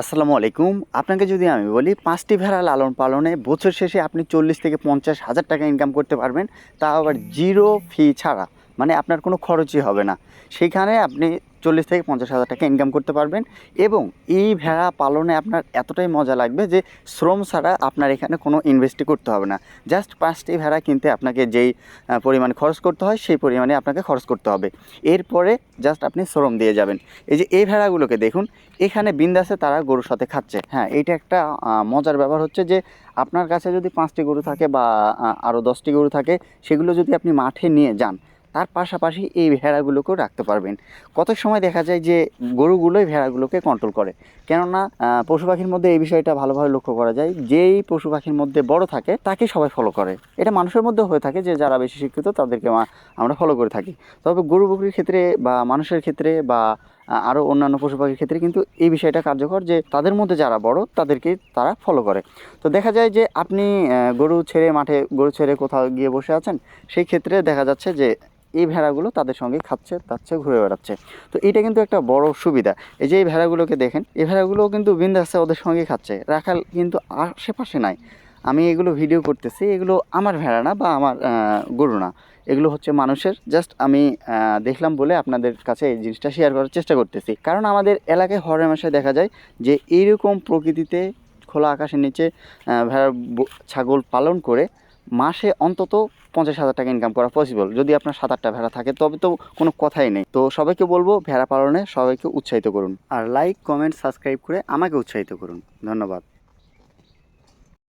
আসসালামু আলাইকুম। আপনাকে যদি আমি বলি, পাঁচটি ভেড়া লালন পালনে বছর শেষে আপনি চল্লিশ থেকে পঞ্চাশ হাজার টাকা ইনকাম করতে পারবেন। তা আবার জিরো ফি ছাড়া মানে আপনার কোনো খরচই হবে না। সেইখানে আপনি চল্লিশ থেকে পঞ্চাশ হাজার টাকা ইনকাম করতে পারবেন। এবং এই ভেড়া পালনে আপনার এতটাই মজা লাগবে যে শ্রম ছাড়া আপনার এখানে কোনো ইনভেস্টই করতে হবে না। জাস্ট পাঁচটি ভেড়া কিনতে আপনাকে যেই পরিমাণে খরচ করতে হয়, সেই পরিমাণে আপনাকে খরচ করতে হবে। এরপরে জাস্ট আপনি শ্রম দিয়ে যাবেন। এই যে এই ভেড়াগুলোকে দেখুন, এখানে বিন্দাসে তারা গরুর সাথে খাচ্ছে। হ্যাঁ এইটা একটা মজার ব্যাপার হচ্ছে যে আপনার কাছে যদি পাঁচটি গরু থাকে বা আরও দশটি গরু থাকে, সেগুলো যদি আপনি মাঠে নিয়ে যান তার পাশাপাশি এই ভেড়াগুলোকেও রাখতে পারবেন। কত সময় দেখা যায় যে গরুগুলোই ভেড়াগুলোকে কন্ট্রোল করে। কেননা পশু পাখির মধ্যে এই বিষয়টা ভালোভাবে লক্ষ্য করা যায়। যেই পশু পাখির মধ্যে বড় থাকে, তাকে সবাই ফলো করে। এটা মানুষের মধ্যে হয়ে থাকে যে যারা বেশি শিক্ষিত, তাদেরকে আমরা ফলো করে থাকি। তবে গরু বকরির ক্ষেত্রে বা মানুষের ক্ষেত্রে বা আরও অন্যান্য পশু পাখির ক্ষেত্রে কিন্তু এই বিষয়টা কার্যকর যে তাদের মধ্যে যারা বড়, তাদেরকে তারা ফলো করে। তো দেখা যায় যে আপনি গরু ছেড়ে মাঠে, গরু ছেড়ে কোথাও গিয়ে বসে আছেন, সেই ক্ষেত্রে দেখা যাচ্ছে যে এই ভেড়াগুলো তাদের সঙ্গে খাচ্ছে, তাচ্ছে, ঘুরে বেড়াচ্ছে। তো এটা কিন্তু একটা বড় সুবিধা। এই যে এই ভেড়াগুলোকে দেখেন, এই ভেড়াগুলোও কিন্তু বিন্দাসে ওদের সঙ্গে খাচ্ছে। রাখাল কিন্তু আশেপাশে নাই। আমি এগুলো ভিডিও করতেছি, এগুলো আমার ভেড়া না বা আমার গরু না। এগুলো হচ্ছে মানুষের জাস্ট আমি দেখলাম বলে আপনাদের কাছে এই জিনিসটা শেয়ার করার চেষ্টা করতেছি। কারণ আমাদের এলাকায় হরের মাসায় দেখা যায় যে এইরকম প্রকৃতিতে খোলা আকাশের নিচে ভেড়ার ছাগল পালন করে মাসে অন্তত পঞ্চাশ হাজার টাকা ইনকাম করা পসিবল যদি আপনার সাত, আটটা ভেড়া থাকে, তবে তো কোনো কথাই নেই। তো সবাইকে বলব, ভেড়া পালনে সবাইকে উৎসাহিত করুন। আর লাইক কমেন্ট সাবস্ক্রাইব করে আমাকে উৎসাহিত করুন। ধন্যবাদ।